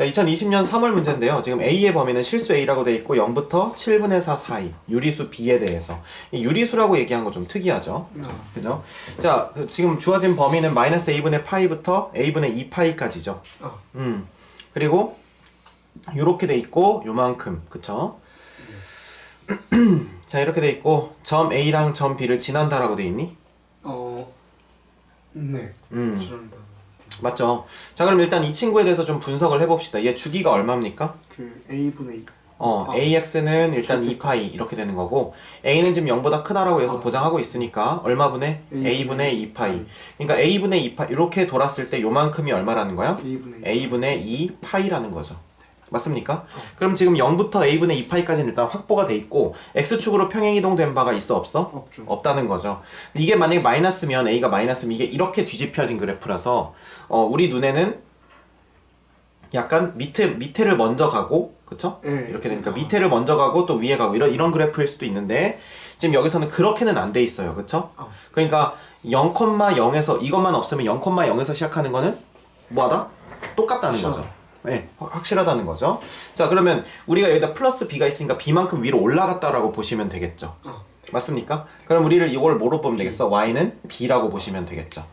자, 2020년 3월 문제인데요. 지금 A의 범위는 실수 A라고 돼 있고 0부터 7분의 4 사이 유리수 B에 대해서 이 유리수라고 얘기한 거 좀 특이하죠. 아, 그죠? 자, 그 지금 주어진 범위는 마이너스 A분의 파이부터 A분의 2파이까지죠. 아, 음. 그리고 요렇게 돼 있고 요만큼. 그쵸? 자, 이렇게 돼 있고 점 A랑 점 B를 지난다라고 돼 있니? 어, 네. 음. 지난다. 맞죠? 자, 그럼 일단 이 친구에 대해서 좀 분석을 해 봅시다. 얘 주기가 얼마입니까? 그 A 분의 2. 어, 아. AX는 일단 절대 2파이 이렇게 되는 거고 A는 지금 0보다 크다라고 해서 아. 보장하고 있으니까 얼마분의 A A분의 2파이 그러니까 A분의 2파 이렇게 돌았을 때 요만큼이 얼마라는 거야? A 분의 2. A분의 2파이라는 거죠 맞습니까? 그럼 지금 0부터 A분의 2파이까지는 일단 확보가 돼 있고 X축으로 평행이동된 바가 있어 없어? 없죠. 없다는 거죠. 이게 만약에 마이너스면 A가 마이너스면 이게 이렇게 뒤집혀진 그래프라서 어, 우리 눈에는 약간 밑에 밑에를 먼저 가고 그쵸? 네. 이렇게 되니까 아. 밑에를 먼저 가고 또 위에 가고 이런 이런 그래프일 수도 있는데 지금 여기서는 그렇게는 안 돼 있어요. 그쵸? 아. 그러니까 0,0에서 이것만 없으면 0,0에서 시작하는 거는 뭐하다? 똑같다는 확실하다. 거죠. 네, 확- 확실하다는 거죠. 자, 그러면 우리가 여기다 플러스 b가 있으니까 b만큼 위로 올라갔다라고 보시면 되겠죠. 아, 맞습니까? 그럼 우리를 이걸 뭐로 보면 되겠어? y는 b라고 보시면 되겠죠.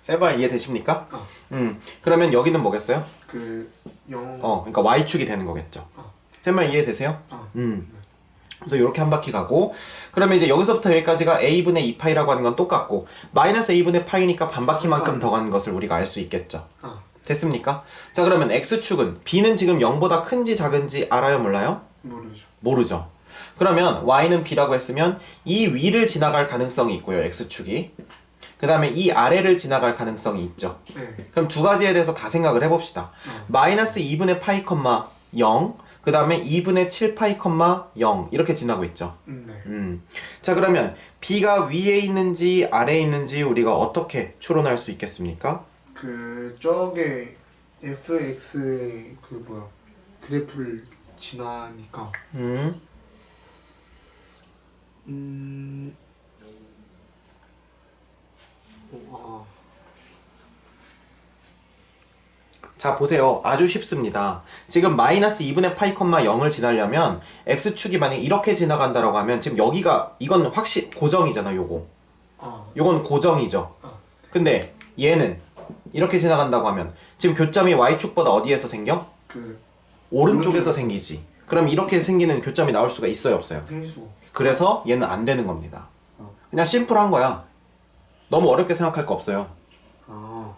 세발 이해되십니까? 아, 음, 그러면 여기는 뭐겠어요? 그 0. 어, 그러니까 y축이 되는 거겠죠. 아, 세말 이해되세요? 아, 음. 그래서 이렇게 한 바퀴 가고 그러면 이제 여기서부터 여기까지가 a분의 2파이라고 하는 건 똑같고 마이너스 a분의 파이니까 반 바퀴만큼 더 가는 것을 우리가 알 수 있겠죠. 아, 됐습니까? 자 그러면 x축은 b는 지금 0보다 큰지 작은지 알아요 몰라요? 모르죠. 모르죠. 그러면 y는 b라고 했으면 이 위를 지나갈 가능성이 있고요. x축이. 그 다음에 이 아래를 지나갈 가능성이 있죠. 네. 그럼 두 가지에 대해서 다 생각을 해봅시다. 마이너스 2분의 파이 컴마 0, 그 다음에 2분의 7 파이 컴마 0 이렇게 지나고 있죠. 음, 네. 음. 자 그러면 b가 위에 있는지 아래에 있는지 우리가 어떻게 추론할 수 있겠습니까? 그 저게 fx의 그 뭐야 그래프를 지나니까. 음. 음. 어, 자 보세요. 아주 쉽습니다. 지금 마이너스 2분의 파이 컴마 0을 지나려면 x축이 만약 이렇게 지나간다라고 하면 지금 여기가 이건 확실 고정이잖아 요거. 아, 아, 요건 고정이죠. 아, 근데 얘는 이렇게 지나간다고 하면 지금 교점이 y축보다 어디에서 생겨? 그 오른쪽에서 오른쪽에. 생기지 그럼 이렇게 생기는 교점이 나올 수가 있어요 없어요? 생길 수가 없어. 그래서 얘는 안 되는 겁니다 어. 그냥 심플한 거야 너무 어렵게 생각할 거 없어요 아,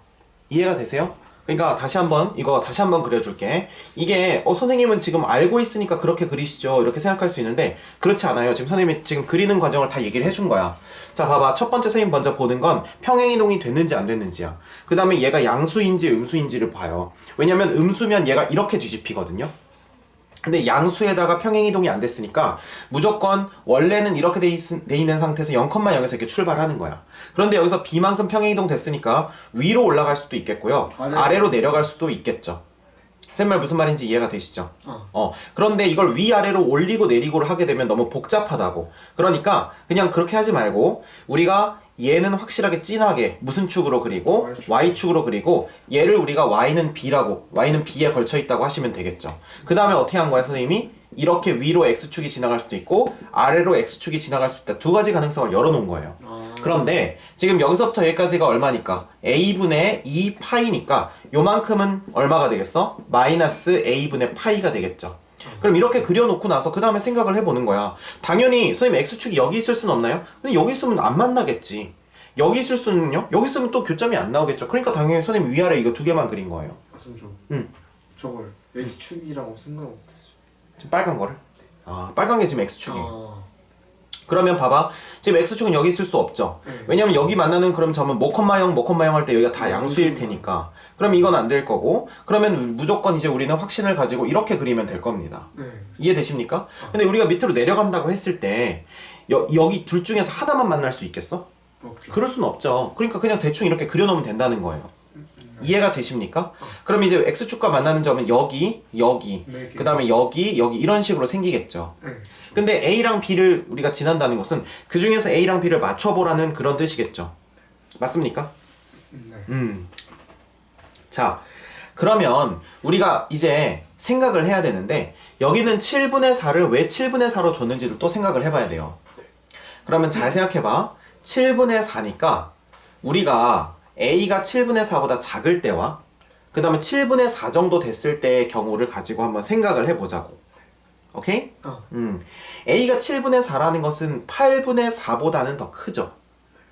이해가 되세요? 그러니까 다시 한번 이거 다시 한번 그려줄게. 이게 어 선생님은 지금 알고 있으니까 그렇게 그리시죠 이렇게 생각할 수 있는데 그렇지 않아요. 지금 선생님이 지금 그리는 과정을 다 얘기를 해준 거야. 자 봐봐 첫 번째 선생님 먼저 보는 건 평행 이동이 됐는지 안 됐는지야. 그 다음에 얘가 양수인지 음수인지를 봐요. 왜냐면 음수면 얘가 이렇게 뒤집히거든요. 근데 양수에다가 평행이동이 안 됐으니까 무조건 원래는 이렇게 돼, 있, 돼 있는 상태에서 0,0에서 이렇게 출발하는 거야. 그런데 여기서 b만큼 평행이동 됐으니까 위로 올라갈 수도 있겠고요. 아래로. 아래로 내려갈 수도 있겠죠. 쌤말 무슨 말인지 이해가 되시죠? 아, 어, 그런데 이걸 위아래로 올리고 내리고를 하게 되면 너무 복잡하다고. 그러니까 그냥 그렇게 하지 말고 우리가 얘는 확실하게 진하게 무슨 축으로 그리고 Y축. y축 으로 그리고 얘를 우리가 y는 b라고 y는 b에 걸쳐 있다고 하시면 되겠죠. 그 다음에 어떻게 한 거야 선생님이? 이렇게 위로 x축이 지나갈 수도 있고 아래로 x축이 지나갈 수 있다. 두 가지 가능성을 열어놓은 거예요. 아, 그런데 지금 여기서부터 여기까지가 얼마니까? a분의 2파이니까 요만큼은 얼마가 되겠어? 마이너스 a분의 파이가 되겠죠. 그럼 이렇게 그려놓고 나서 그 다음에 생각을 해보는 거야. 당연히 선생님 x축이 여기 있을 수는 없나요? 근데 여기 있으면 안 만나겠지. 여기 있을 수는요? 여기 있으면 또 교점이 안 나오겠죠. 그러니까 당연히 선생님 위아래 이거 두 개만 그린 거예요. 좀 응. 저걸 X축이라고 생각 못했어요. 지금 빨간 거를. 아, 빨간 게 지금 x축이에요. 아, 그러면 봐봐. 지금 x축은 여기 있을 수 없죠. 네. 왜냐면 여기 만나는 그럼 점은 모콤마 0, 모콤마 0할때 여기가 다 양수일 테니까. 그럼 이건 안 될 거고. 그러면 무조건 이제 우리는 확신을 가지고 이렇게 그리면 될 겁니다. 네. 이해되십니까? 근데 우리가 밑으로 내려간다고 했을 때 여, 여기 둘 중에서 하나만 만날 수 있겠어? 없죠. 그럴 수는 없죠. 그러니까 그냥 대충 이렇게 그려놓으면 된다는 거예요. 이해가 되십니까? 그럼 이제 x축과 만나는 점은 여기, 여기, 네 개. 그 다음에 여기, 여기 이런 식으로 생기겠죠. 네. 그렇죠. 근데 A랑 B를 우리가 지난다는 것은 그 중에서 A랑 B를 맞춰보라는 그런 뜻이겠죠. 맞습니까? 네. 음. 자, 그러면 우리가 이제 생각을 해야 되는데 여기는 7분의 4를 왜 7분의 4로 줬는지를 또 생각을 해봐야 돼요. 그러면 잘 생각해봐. 7분의 4니까 우리가 a가 7분의 4보다 작을 때와 그 다음에 7분의 4 정도 됐을 때의 경우를 가지고 한번 생각을 해보자고. 오케이? 어. 음. a가 7분의 4라는 것은 8분의 4보다는 더 크죠.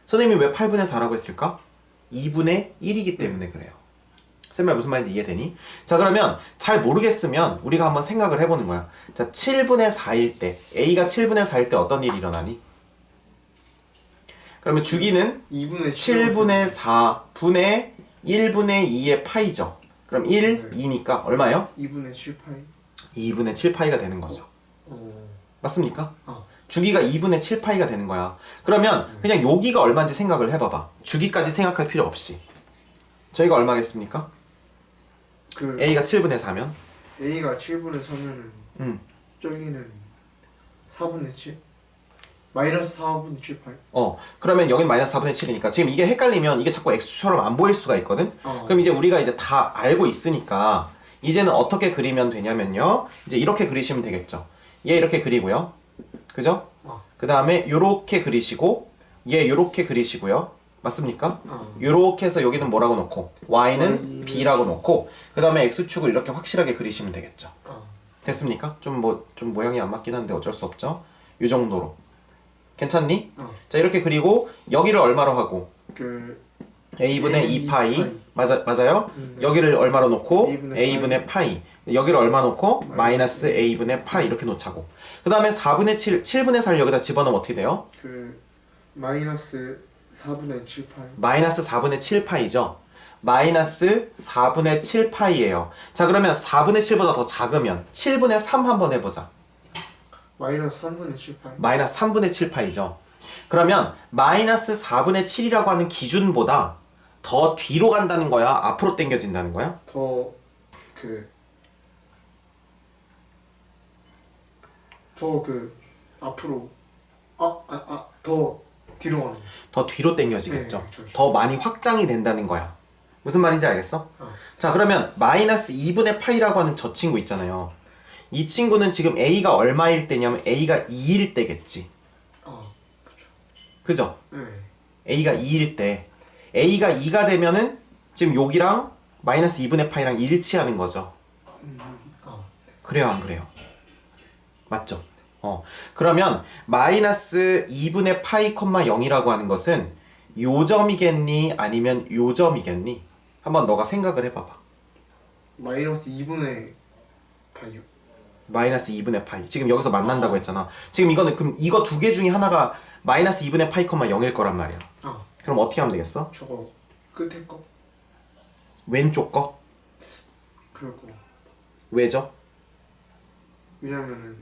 선생님이 왜 8분의 4라고 했을까? 2분의 1이기 때문에 그래요. 쌤말 무슨 말인지 이해되니? 자 그러면 잘 모르겠으면 우리가 한번 생각을 해보는 거야. 자 7분의 4일 때 a가 7분의 4일 때 어떤 일이 일어나니? 그러면 주기는 2분의 7분의 4 분의 1분의 2의 파이죠. 그럼 1, 네. 2니까 얼마예요? 2분의 7 파이 2분의 7 파이가 되는 거죠. 어. 맞습니까? 어. 주기가 2분의 7 파이가 되는 거야. 그러면 그냥 여기가 얼마인지 생각을 해봐봐. 주기까지 생각할 필요 없이. 저희가 얼마겠습니까? 그 a가 7분의 4면? A가 7분의 3면은 음. 저기는 4분의 7 마이너스 4분의 7 파이 어, 그러면 여긴 마이너스 4분의 7이니까 지금 이게 헷갈리면 이게 자꾸 x처럼 안 보일 수가 있거든? 어. 그럼 이제 우리가 이제 다 알고 있으니까 이제는 어떻게 그리면 되냐면요. 이제 이렇게 그리시면 되겠죠. 얘 이렇게 그리고요. 그죠? 어. 그 다음에 요렇게 그리시고 얘 요렇게 그리시고요. 맞습니까? 어. 요렇게 해서 여기는 뭐라고 놓고 y는 b라고 놓고 그 다음에 x축을 이렇게 확실하게 그리시면 되겠죠. 어. 됐습니까? 좀 뭐 좀 모양이 안 맞긴 한데 어쩔 수 없죠. 요 정도로. 괜찮니? 어. 자 이렇게 그리고 여기를 얼마로 하고 그 a분의 A 2파이 파이. 맞아 맞아요? 음. 여기를 얼마로 놓고 A분의 a분의 파이 여기를 얼마 놓고 마이너스 a분의 파이 이렇게 놓자고. 그 다음에 4분의 7 7분의 4를 여기다 집어넣으면 어떻게 돼요? 그 마이너스 4분의 7 파이 마이너스 4분의 7파이죠. 마이너스 4분의 7파이예요. 자 그러면 4분의 7보다 더 작으면 7분의 3 한번 해보자. 마이너스 3분의 7 파이 마이너스 3분의 7파이죠. 그러면 마이너스 4분의 7이라고 하는 기준보다 더 뒤로 간다는 거야? 앞으로 당겨진다는 거야? 더그 더 그 앞으로 아아아더 뒤로 가는 거. 더 뒤로 당겨지겠죠. 네, 그렇죠. 더 많이 확장이 된다는 거야. 무슨 말인지 알겠어? 어. 자 그러면 마이너스 2분의 파이라고 하는 저 친구 있잖아요. 이 친구는 지금 a가 얼마일 때냐면 a가 2일 때겠지. 아 그렇죠. 그죠? 네. a가 2일 때 a가 2가 되면은 지금 여기랑 마이너스 2분의 파이랑 일치하는 거죠. 음, 아 그래요 안 그래요? 맞죠? 어 그러면 마이너스 2분의 파이 콤마 0이라고 하는 것은 요 점이겠니 아니면 요 점이겠니? 한번 너가 생각을 해봐봐. 마이너스 2분의 파이요. 마이너스 2분의 파이. 지금 여기서 만난다고 했잖아. 지금 이거는 그럼 이거 두 개 중에 하나가 마이너스 2분의 파이 콤마 0일 거란 말이야. 아 그럼 어떻게 하면 되겠어? 저거 끝에 거 왼쪽 거? 그럴 거. 왜죠? 왜냐면은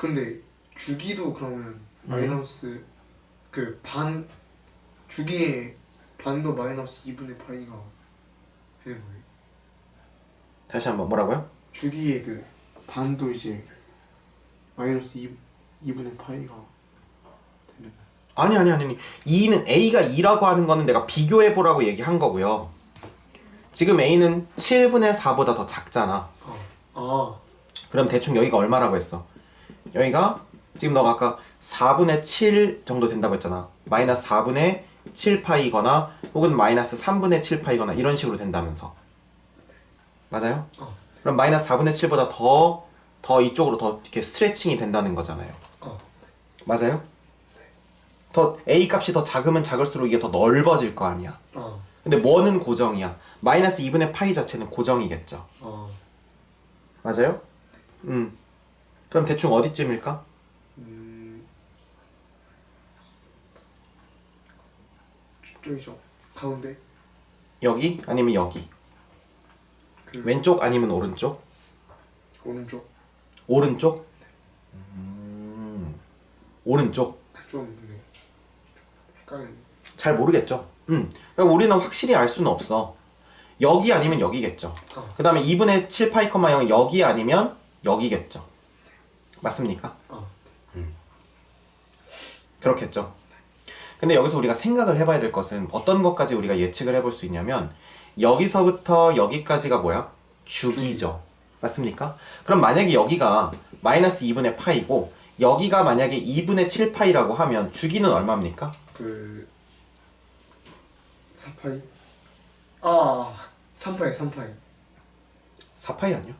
근데 주기도 그러면 마이너스 그 반 주기의 반도 마이너스 2분의 파이가 되는 거예요. 다시 한번 뭐라고요? 주기의 그 반도 이제 마이너스 2, 2분의 파이가 되는 거예요. 아니 아니 아니 아니 2는 a가 2라고 하는 거는 내가 비교해 보라고 얘기한 거고요. 지금 a는 7분의 4보다 더 작잖아. 아, 아, 그럼 대충 여기가 얼마라고 했어? 여기가 지금 너가 아까 4분의 7 정도 된다고 했잖아. 마이너스 4분의 7파이거나 혹은 마이너스 3분의 7파이거나 이런 식으로 된다면서. 맞아요? 어. 그럼 마이너스 4분의 7보다 더, 더 이쪽으로 더 이렇게 스트레칭이 된다는 거잖아요. 아, 맞아요? 더 a 값이 더 작으면 작을수록 이게 더 넓어질 거 아니야. 아, 근데 뭐는 고정이야. 마이너스 2분의 파이 자체는 고정이겠죠. 아, 맞아요? 음. 그럼 대충 어디쯤일까? 음, 저기죠 가운데 여기 아니면 여기? 그 왼쪽 아니면 오른쪽? 오른쪽 오른쪽? 음. 오른쪽? 좀 네. 헷갈리네. 잘 모르겠죠. 음. 그러니까 우리는 확실히 알 수는 없어. 여기 아니면 여기겠죠. 어. 그 다음에 2분의 7 파이 컴마 0은 여기 아니면 여기겠죠. 맞습니까? 아, 그렇겠죠. 근데 여기서 우리가 생각을 해봐야 될 것은 어떤 것까지 우리가 예측을 해볼 수 있냐면 여기서부터 여기까지가 뭐야? 주기죠. 맞습니까? 그럼 만약에 여기가 마이너스 2분의 파이고 여기가 만약에 2분의 7파이라고 하면 주기는 얼마입니까? 그 4파이 아 3파이 3파이 4파이 아니야?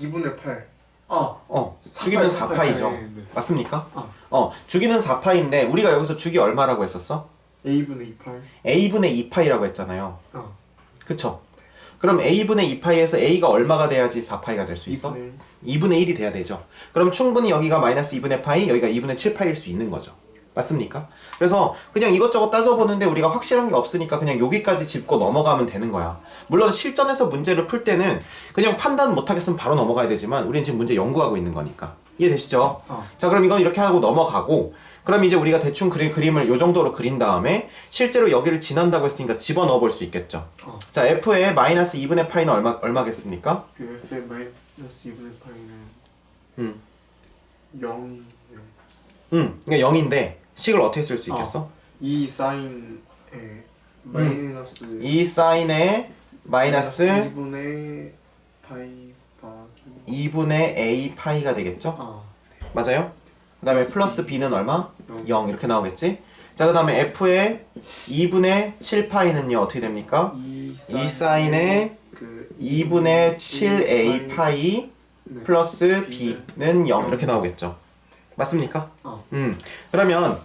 2분의 8 아, 어, 주기는 4파이, 4파이죠. 네, 네. 맞습니까? 아. 어, 주기는 4파인데 우리가 여기서 주기 얼마라고 했었어? A분의 2파이 a분의 2파이라고 했잖아요. 아 그쵸? 그럼 a분의 2파이에서 a가 얼마가 돼야지 4파이가 될 수 있어? 2분의 2분의 1이 돼야 되죠. 그럼 충분히 여기가 마이너스 2분의 파이, 여기가 2분의 7파이일 수 있는 거죠. 맞습니까? 그래서 그냥 이것저것 따져보는데 우리가 확실한 게 없으니까 그냥 여기까지 짚고 넘어가면 되는 거야. 물론 실전에서 문제를 풀 때는 그냥 판단 못하겠으면 바로 넘어가야 되지만 우리는 지금 문제 연구하고 있는 거니까. 이해되시죠? 어. 자, 그럼 이건 이렇게 하고 넘어가고 그럼 이제 우리가 대충 그린 그림을 요 정도로 그린 다음에 실제로 여기를 지난다고 했으니까 집어넣어 볼 수 있겠죠. 어. 자, f의 마이너스 2분의 파이는 얼마, 얼마겠습니까? 그 F의 마이너스 2분의 파이는 음. 0이 음, 그러니까 0인데 식을 어떻게 쓸 수 있겠어? 2 사인에 마이너스 음. 이 사인에 마이너스 2분의 파이 더하기 2분의 a 파이가 되겠죠? 아 맞아요? 그 다음에 플러스 b는 얼마? 영. 0 이렇게 나오겠지? 자, 그 다음에 f의 2분의 7 파이는요 어떻게 됩니까? 2이 사인에 그 2분의 7a 파이 네. 플러스 b는 0 이렇게 나오겠죠? 맞습니까? 어. 음, 그러면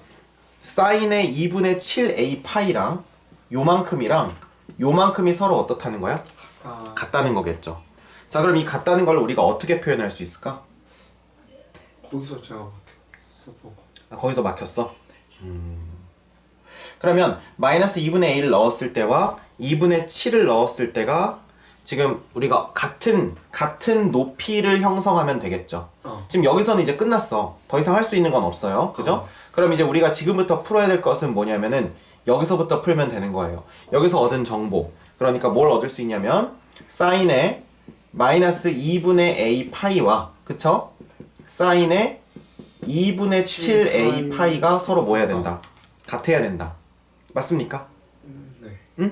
사인의 2분의 7a 파이랑 요만큼이랑 요만큼이 서로 어떻다는 거야? 아 같다는 거겠죠. 자, 그럼 이 같다는 걸 우리가 어떻게 표현할 수 있을까? 거기서 제가 막혔어 아, 거기서 막혔어. 음. 그러면 마이너스 2분의 a를 넣었을 때와 2분의 7을 넣었을 때가 지금 우리가 같은 같은 높이를 형성하면 되겠죠. 어. 지금 여기서는 이제 끝났어. 더 이상 할 수 있는 건 없어요. 그죠? 어. 그럼 이제 우리가 지금부터 풀어야 될 것은 뭐냐면은 여기서부터 풀면 되는 거예요. 여기서 얻은 정보. 그러니까 뭘 얻을 수 있냐면 사인의 마이너스 2분의 a 파이와 그쵸? 사인의 2분의 7a 파이가 서로 뭐 해야 된다? 같아야 된다. 맞습니까? 음, 네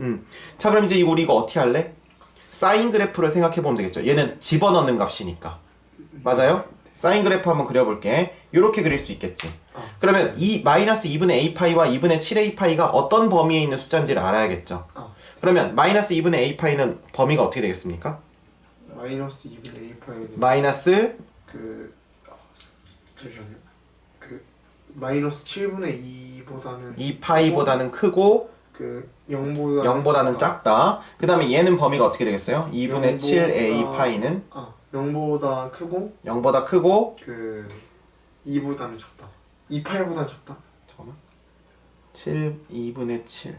음. 자, 그럼 이제 이 우리 이거 어떻게 할래? 사인 그래프를 생각해 보면 되겠죠. 얘는 집어넣는 값이니까. 맞아요? 사인 그래프 한번 그려볼게. 이렇게 그릴 수 있겠지. 어. 그러면 이 마이너스 2분의 a 파이와 2분의 7a 파이가 어떤 범위에 있는 숫자인지를 알아야겠죠. 어. 그러면 마이너스 2분의 a 파이는 범위가 어떻게 되겠습니까? 마이너스 2분의 A 파이는 마이너스 그 아, 잠시만요 그 마이너스 7분의 2보다는 2 파이보다는 크고 그 0보다 0보다 는 작다. 그 다음에 얘는 범위가 어떻게 되겠어요? 2분의 7a 파이는 아 0보다 크고 0보다 크고 그 2보다는 작다 2파이보다 작다 잠깐만. 7 2분의 7.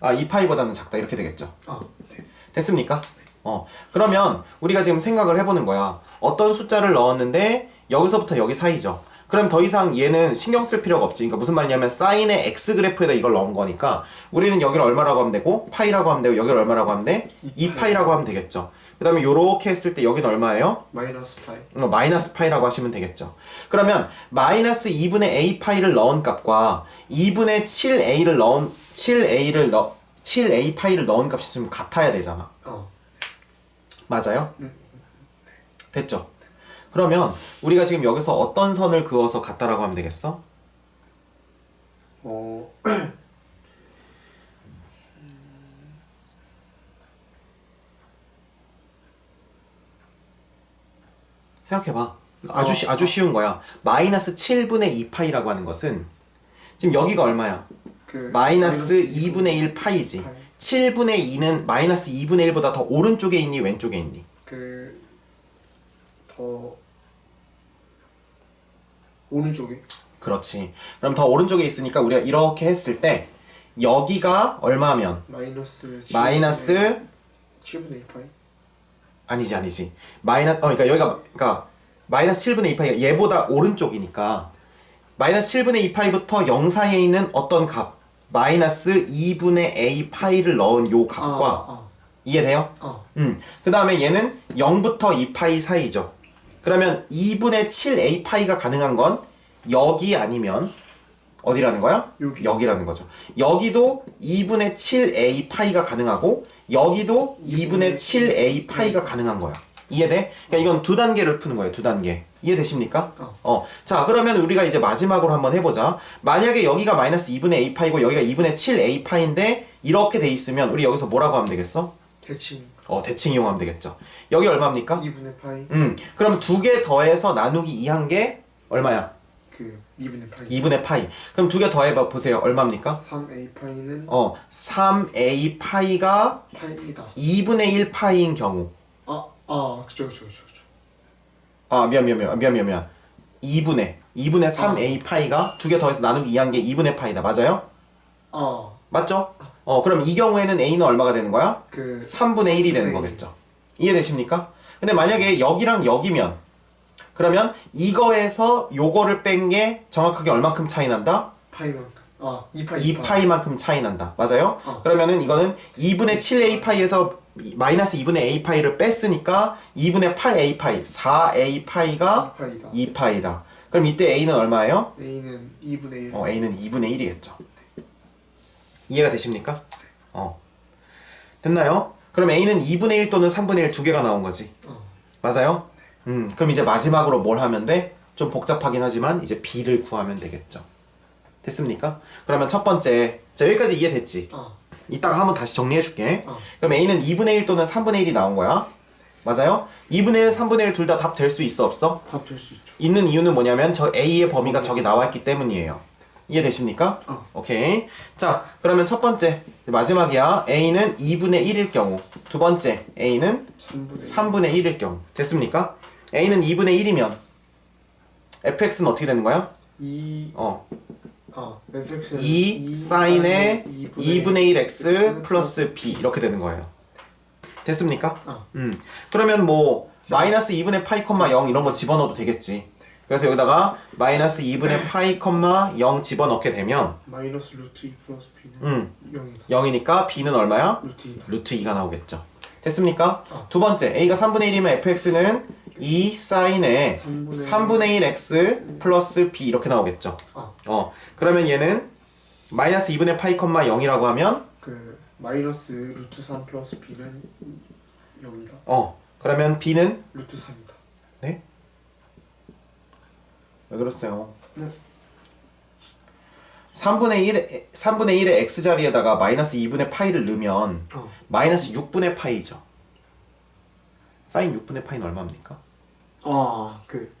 아, 2파이보다는 작다. 이렇게 되겠죠. 아 네. 됐습니까? 어. 그러면 우리가 지금 생각을 해보는 거야. 어떤 숫자를 넣었는데 여기서부터 여기 사이죠. 그럼 더 이상 얘는 신경 쓸 필요가 없지. 그러니까 무슨 말이냐면 사인의 x 그래프에다 이걸 넣은 거니까 우리는 여기를 얼마라고 하면 되고 파이라고 하면 되고 여기를 얼마라고 하면 돼? 2파이라고 하면 되겠죠. 그 다음에 요렇게 했을 때 여기는 얼마예요? 마이너스 파이 어, 마이너스 파이라고 하시면 되겠죠. 그러면 마이너스 2분의 a 파이를 넣은 값과 2분의 7a를 넣은 7a를 넣 7a 파이를 넣은 값이 좀 같아야 되잖아. 어 맞아요? 음. 됐죠? 그러면 우리가 지금 여기서 어떤 선을 그어서 같다라고 하면 되겠어? 어, 생각해봐. 아주 어. 쉬, 아주 쉬운 거야. 마이너스 7분의 2파이라고 하는 것은 지금 여기가 얼마야? 그 마이너스 2분의 1 파이지. 파이. 7분의 2는 마이너스 2분의 1보다 더 오른쪽에 있니 왼쪽에 있니? 그 더 오른쪽에 그렇지. 그럼 더 오른쪽에 있으니까 우리가 이렇게 했을 때 여기가 얼마면 마이너스 7분의 마이너스 7분의 2 파이 아니지 아니지 마이너스 어 그러니까 여기가 그러니까 마이너스 7분의 2파이가 얘보다 오른쪽이니까 마이너스 7분의 2파이부터 0 사이에 있는 어떤 값 마이너스 2분의 a 파이를 넣은 요 값과 아, 이해돼요? 아, 아. 음. 그 다음에 얘는 0부터 2파이 사이죠. 그러면 2분의 7a 파이가 가능한 건 여기 아니면 어디라는 거야? 여기. 여기 라는 거죠. 여기도 2분의 7a 파이가 가능하고 여기도 2분의 7a 파이가 가능한 거야. 이해돼? 그러니까 이건 두 단계를 푸는 거예요. 두 단계. 이해되십니까? 어. 어. 자, 그러면 우리가 이제 마지막으로 한번 해보자. 만약에 여기가 마이너스 2분의 a 파이고 여기가 2분의 7a 파인데 이렇게 돼 있으면 우리 여기서 뭐라고 하면 되겠어? 대칭 어, 대칭 이용하면 되겠죠. 여기 얼마입니까? 2분의 파이 음, 그럼 두 개 더해서 나누기 2한 게 얼마야? 그 2분의 파이 2분의 파이. 그럼 두 개 더해봐 보세요. 얼마입니까? 3a 파이는 어, 3a 파이가 파이다 2분의 1 파이인 경우. 아아 그쵸 그쵸 그쵸 그쵸 아, 미안, 미안, 미안, 미안, 미안, 미안. 2분의, 2분의 3a 파이가 두 개 더해서 나누기 2한 게 2분의 파이다. 맞아요? 아 맞죠? 어, 그럼 이 경우에는 a는 얼마가 되는 거야? 그 3분의 1이 되는 3분의 거겠죠. 이해되십니까? 근데 만약에 여기랑 여기면 그러면 이거에서 요거를 뺀 게 정확하게 얼만큼 차이 난다? 파이만큼 아 2파이 2파이만큼 차이 난다. 맞아요? 어. 그러면은 이거는 2분의 7a 파이에서 마이너스 2분의 a 파이를 뺐으니까 2분의 8a 파이, 4a 파이가 2파이다 2파이다. 그럼 이때 a는 얼마예요? a는 2분의 1 어, a는 2분의 1이겠죠. 이해가 되십니까? 어. 됐나요? 그럼 a는 2분의 1 또는 3분의 1 두 개가 나온 거지. 어. 맞아요? 음, 그럼 이제 마지막으로 뭘 하면 돼? 좀 복잡하긴 하지만 이제 b를 구하면 되겠죠. 됐습니까? 그러면 첫 번째, 자 여기까지 이해됐지? 아 이따가 한번 다시 정리해 줄게. 어. 그럼 a는 2분의 1 또는 3분의 1이 나온 거야. 맞아요? 2분의 1, 3분의 1 둘 다 답 될 수 있어 없어? 답 될 수 있죠 있는 이유는 뭐냐면 저 a의 범위가 저기 나와 있기 때문이에요. 이해되십니까? 어. 오케이. 자, 그러면 첫 번째 마지막이야. a는 2분의 1일 경우. 두 번째 a는 3분의 3분의 1일 경우. 됐습니까? a는 2분의 1이면 fx는 어떻게 되는 거야? 2 어, 아 fx는 2 사인의 2분의 1x 플러스 b 이렇게 되는 거예요. 됐습니까? 아 음. 그러면 뭐 마이너스 2분의 파이 콤마 0 이런 거 집어넣어도 되겠지. 그래서 여기다가 마이너스 2분의 파이 콤마 0 집어넣게 되면 마이너스 루트 2 플러스 b는 음. 0이다 0이니까 b는 얼마야? 루트 2다 루트 2가 나오겠죠. 됐습니까? 어. 두 번째 a가 3분의 1이면 fx는 2 사인의 3분의 3분의 1x 플러스 b 이렇게 나오겠죠. 아 어 그러면 얘는 마이너스 2분의 파이 콤마 0이라고 하면 그 마이너스 루트 3 플러스 b는 0이다 어 그러면 b는 루트 3이다 네? 왜 그러세요? 네 3분의 1, 3분의 1의 x자리에다가 마이너스 2분의 파이를 넣으면 어. 마이너스 6분의 파이죠. 사인 6분의 파이는 얼마입니까? 아그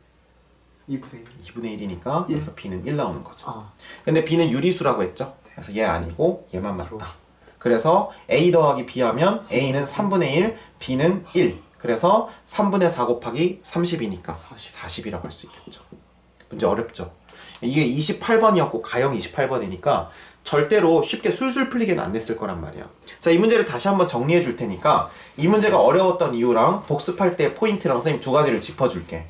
2분의 1 2분의 1이니까 예. 여기서 b는 1 나오는 거죠. 아 근데 b는 유리수라고 했죠. 그래서 얘 아니고 얘만 맞다. 그래서 a 더하기 b 하면 a는 3분의 1, b는 1. 그래서 3분의 4 곱하기 30이니까 40. 40이라고 할 수 있겠죠. 문제 어렵죠. 이게 28번이었고 가형 28번이니까 절대로 쉽게 술술 풀리게는 안 냈을 거란 말이야. 자, 이 문제를 다시 한번 정리해 줄 테니까 이 문제가 어려웠던 이유랑 복습할 때 포인트랑 선생님 두 가지를 짚어 줄게.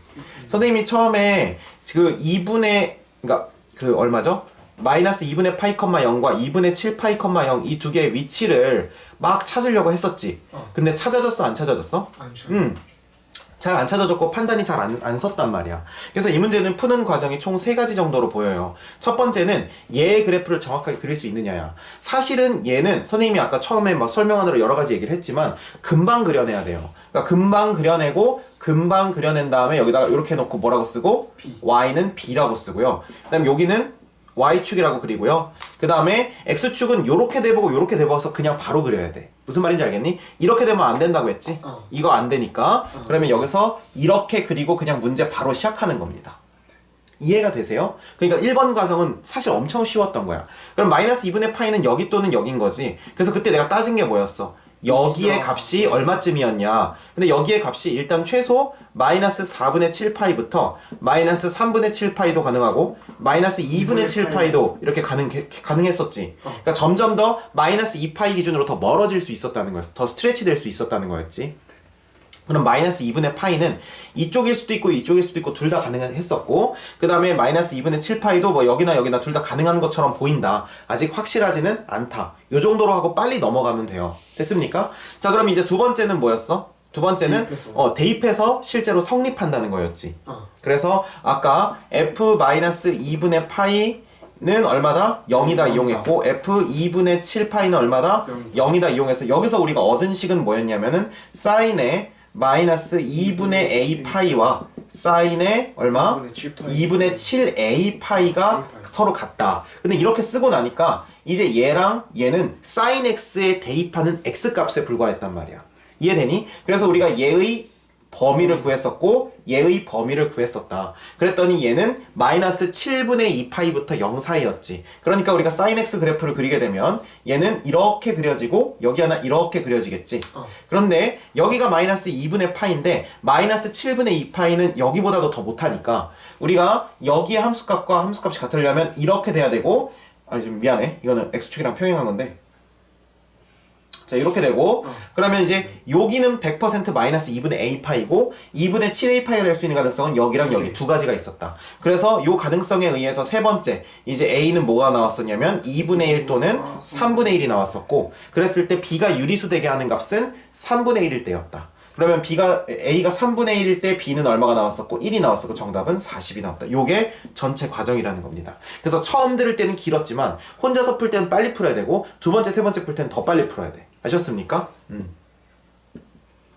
선생님이 처음에 그 2분의 그러니까 그 얼마죠? 마이너스 2분의 파이 컴마 0과 2분의 7 파이 컴마 0 이 두 개의 위치를 막 찾으려고 했었지. 어. 근데 찾아졌어 안 찾아졌어? 안쳐 음. 잘 안 찾아졌고 판단이 잘 안 안 섰단 말이야. 그래서 이 문제는 푸는 과정이 총 세 가지 정도로 보여요. 첫 번째는 얘의 그래프를 정확하게 그릴 수 있느냐야. 사실은 얘는 선생님이 아까 처음에 막 설명하느라 여러 가지 얘기를 했지만 금방 그려내야 돼요. 그러니까 금방 그려내고 금방 그려낸 다음에 여기다가 이렇게 놓고 뭐라고 쓰고 B. y는 b라고 쓰고요. 그다음 여기는 y축이라고 그리고요. 그 다음에 x축은 요렇게 돼보고 요렇게 돼봐서 그냥 바로 그려야 돼. 무슨 말인지 알겠니? 이렇게 되면 안 된다고 했지? 어. 이거 안 되니까 그러면 여기서 이렇게 그리고 그냥 문제 바로 시작하는 겁니다. 이해가 되세요? 그러니까 1번 과정은 사실 엄청 쉬웠던 거야. 그럼 마이너스 2분의 파이는 여기 또는 여긴 거지. 그래서 그때 내가 따진 게 뭐였어? 여기의 야. 값이 얼마쯤이었냐? 근데 여기의 값이 일단 최소 마이너스 4분의 7파이부터 마이너스 3분의 7파이도 가능하고 마이너스 2분의 7파이도 이렇게 가능, 가능했었지. 그러니까 점점 더 마이너스 2파이 기준으로 더 멀어질 수 있었다는 거였어. 더 스트레치 될 수 있었다는 거였지. 그럼 마이너스 2분의 파이는 이쪽일 수도 있고 이쪽일 수도 있고 둘 다 가능했었고 그 다음에 마이너스 2분의 7파이도 뭐 여기나 여기나 둘 다 가능한 것처럼 보인다 아직 확실하지는 않다 요 정도로 하고 빨리 넘어가면 돼요 됐습니까? 자 그럼 이제 두 번째는 뭐였어? 두 번째는 대입해서. 어, 대입해서 실제로 성립한다는 거였지 아 그래서 아까 f 마이너스 2분의 파이 는 얼마다? 0이다 이용했고 f 2분의 7파이는 얼마다? 0이다 이용해서 여기서 우리가 얻은 식은 뭐였냐면은 사인의 마이너스 2분의 a 파이와 사인의 얼마? 2분의 7 파이. 2분의 7 a 파이가 파이. 서로 같다. 근데 이렇게 쓰고 나니까 이제 얘랑 얘는 sin x에 대입하는 x 값에 불과했단 말이야. 이해되니? 그래서 우리가 얘의 범위를 구했었고 얘의 범위를 구했었다. 그랬더니 얘는 마이너스 7분의 2파이부터 0 사이였지. 그러니까 우리가 sin x 그래프를 그리게 되면 얘는 이렇게 그려지고 여기 하나 이렇게 그려지겠지. 어. 그런데 여기가 마이너스 2분의 파인데 마이너스 7분의 2파이는 여기보다도 더 못하니까 우리가 여기의 함수값과 함수값이 같으려면 이렇게 돼야 되고 아 지금 미안해 이거는 x축이랑 평행한 건데 자 이렇게 되고 그러면 이제 여기는 100% 마이너스 2분의 a 파이고 2분의 7a 파이가 될 수 있는 가능성은 여기랑 여기 두 가지가 있었다. 그래서 요 가능성에 의해서 세 번째 이제 a는 뭐가 나왔었냐면 2분의 1 또는 3분의 1이 나왔었고 그랬을 때 b가 유리수 되게 하는 값은 3분의 1일 때였다. 그러면 b가 a가 3분의 1일 때 b는 얼마가 나왔었고 1이 나왔었고 정답은 40이 나왔다. 요게 전체 과정이라는 겁니다. 그래서 처음 들을 때는 길었지만 혼자서 풀 때는 빨리 풀어야 되고 두 번째 세 번째 풀 때는 더 빨리 풀어야 돼. 아셨습니까? 음.